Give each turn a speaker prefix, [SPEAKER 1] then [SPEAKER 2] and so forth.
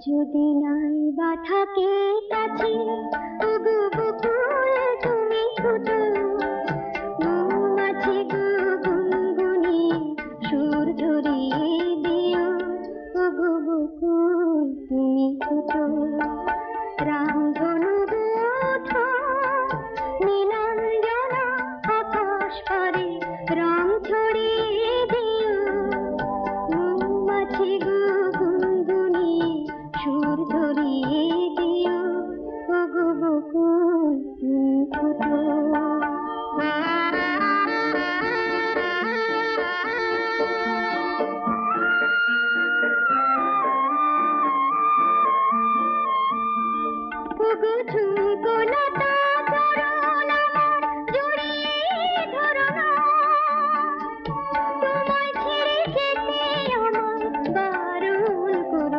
[SPEAKER 1] যদি নাই বা থাকে কাছে? তুমি ছোটো মৌমাছি গো গুনগুনি, সুর ধরিয়ে দিও। ওগো তুমি ছোটো রামধনু ঝুমকো লতা